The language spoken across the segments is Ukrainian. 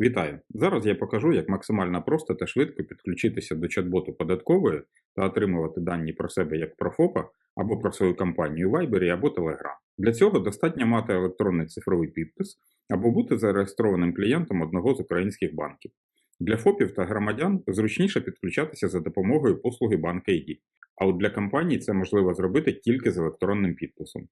Вітаю! Зараз я покажу, як максимально просто та швидко підключитися до чат-боту податкової та отримувати дані про себе як про ФОПа або про свою компанію у Viber або Telegram. Для цього достатньо мати електронний цифровий підпис або бути зареєстрованим клієнтом одного з українських банків. Для ФОПів та громадян зручніше підключатися за допомогою послуги Банк ID, а от для компаній це можливо зробити тільки з електронним підписом.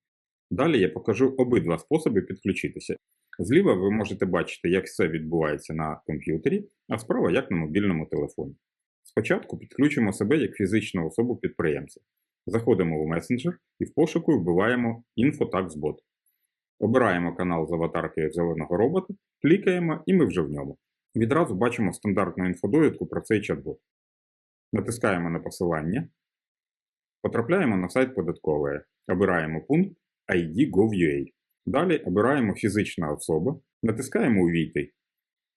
Далі я покажу обидва способи підключитися. Зліва ви можете бачити, як все відбувається на комп'ютері, а справа як на мобільному телефоні. Спочатку підключимо себе як фізичну особу підприємця. Заходимо в месенджер і в пошуку вбиваємо InfoTaxBot. Обираємо канал з аватаркою зеленого робота, клікаємо і ми вже в ньому. Відразу бачимо стандартну інфодовідку про цей чат-бот. Натискаємо на посилання, потрапляємо на сайт податкової, обираємо пункт ID.gov.ua. Далі обираємо фізична особа, натискаємо Увійти.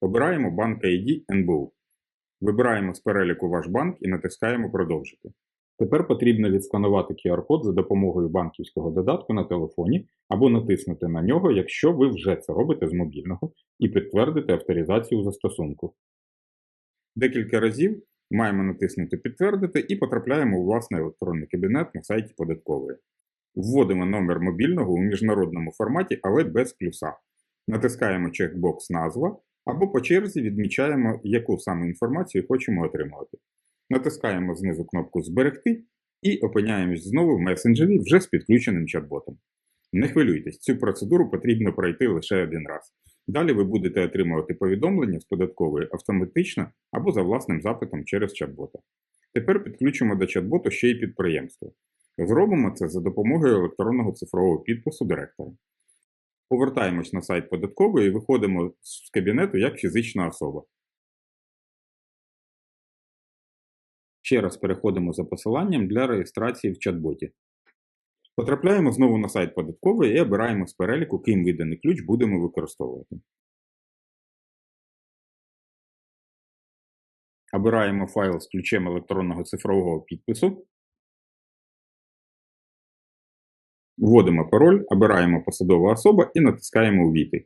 Обираємо банк ID НБУ. Вибираємо з переліку ваш банк і натискаємо Продовжити. Тепер потрібно відсканувати QR-код за допомогою банківського додатку на телефоні або натиснути на нього, якщо ви вже це робите з мобільного, і підтвердити авторизацію застосунку. Декілька разів маємо натиснути Підтвердити і потрапляємо у власний електронний кабінет на сайті податкової. Вводимо номер мобільного у міжнародному форматі, але без плюса. Натискаємо чекбокс Назва або по черзі відмічаємо, яку саме інформацію хочемо отримувати. Натискаємо знизу кнопку Зберегти і опиняємось знову в месенджері вже з підключеним чат-ботом. Не хвилюйтесь, цю процедуру потрібно пройти лише один раз. Далі ви будете отримувати повідомлення з податкової автоматично або за власним запитом через чат-бота. Тепер підключимо до чат-боту ще й підприємство. Зробимо це за допомогою електронного цифрового підпису директора. Повертаємось на сайт податкової і виходимо з кабінету як фізична особа. Ще раз переходимо за посиланням для реєстрації в чат-боті. Потрапляємо знову на сайт податкової і обираємо з переліку, ким виданий ключ будемо використовувати. Обираємо файл з ключем електронного цифрового підпису. Вводимо пароль, обираємо посадова особа і натискаємо Увійти.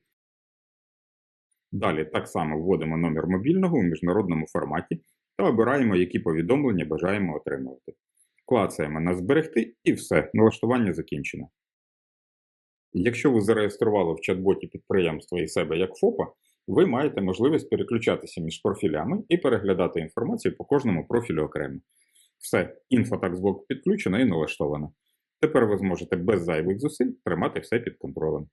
Далі так само вводимо номер мобільного у міжнародному форматі та обираємо, які повідомлення бажаємо отримувати. Клацаємо на Зберегти і все, налаштування закінчено. Якщо ви зареєстрували в чат-боті підприємства і себе як ФОПа, ви маєте можливість переключатися між профілями і переглядати інформацію по кожному профілю окремо. Все, інфотаксблок підключено і налаштовано. Тепер ви зможете без зайвих зусиль тримати все під контролем.